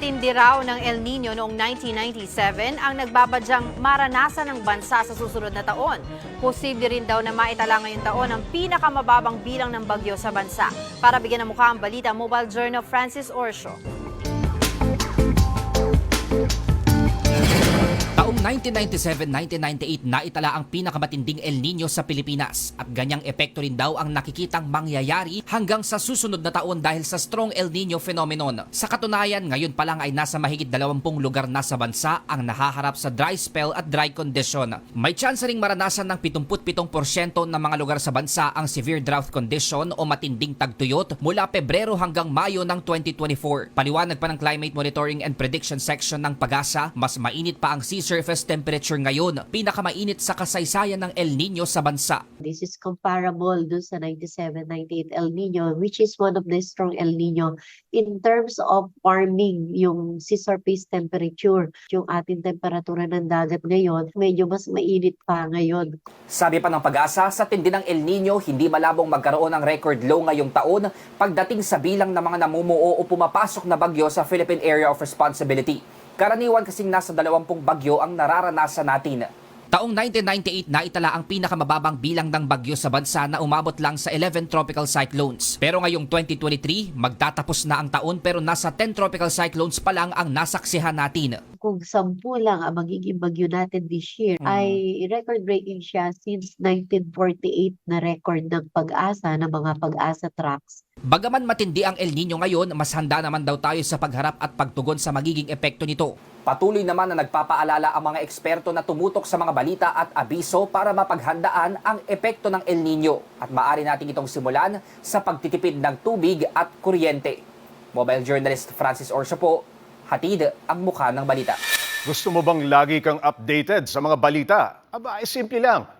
Pagkakatindi raw ng El Nino noong 1997 ang nagbabadyang maranasan ng bansa sa susunod na taon. Posible rin daw na maitala ngayong taon ang pinakamababang bilang ng bagyo sa bansa. Para bigyan ng mukha ang balita, Mobile Journal Francis Orsho. Taong 1997-1998 naitala ang pinakamatinding El Nino sa Pilipinas at ganyang epekto rin daw ang nakikitang mangyayari hanggang sa susunod na taon dahil sa strong El Nino phenomenon. Sa katunayan, ngayon pa lang ay nasa mahigit 20 lugar na sa bansa ang nahaharap sa dry spell at dry condition. May chance ring maranasan ng 77% ng mga lugar sa bansa ang severe drought condition o matinding tagtuyot mula Pebrero hanggang Mayo ng 2024. Paliwanag pa ng Climate Monitoring and Prediction Section ng PAGASA, mas mainit pa ang sea surface temperature ngayon, pinakamainit sa kasaysayan ng El Nino sa bansa. This is comparable dun sa 97-98 El Nino, which is one of the strong El Nino in terms of warming yung sea surface temperature. Yung ating temperatura ng dagat ngayon, medyo mas mainit pa ngayon. Sabi pa ng pag-asa, sa tindi ng El Nino, hindi malabong magkaroon ng record low ngayong taon pagdating sa bilang ng mga namumuo o pumapasok na bagyo sa Philippine Area of Responsibility. Karaniwan kasing nasa 20 bagyo ang nararanasan natin. Taong 1998 na itala ang pinakamababang bilang ng bagyo sa bansa na umabot lang sa 11 tropical cyclones. Pero ngayong 2023, magtatapos na ang taon pero nasa 10 tropical cyclones pa lang ang nasaksihan natin. Kung sampu lang ang magiging bagyo natin this year, Mm. ay record-breaking siya since 1948 na record ng pag-asa, ng mga pag-asa tracks. Bagaman matindi ang El Nino ngayon, mas handa naman daw tayo sa pagharap at pagtugon sa magiging epekto nito. Patuloy naman na nagpapaalala ang mga eksperto na tumutok sa mga balita at abiso para mapaghandaan ang epekto ng El Nino at maaari natin itong simulan sa pagtitipid ng tubig at kuryente. Mobile journalist Francis Orso po, hatid ang mukha ng balita. Gusto mo bang lagi kang updated sa mga balita? Aba, ay simple lang.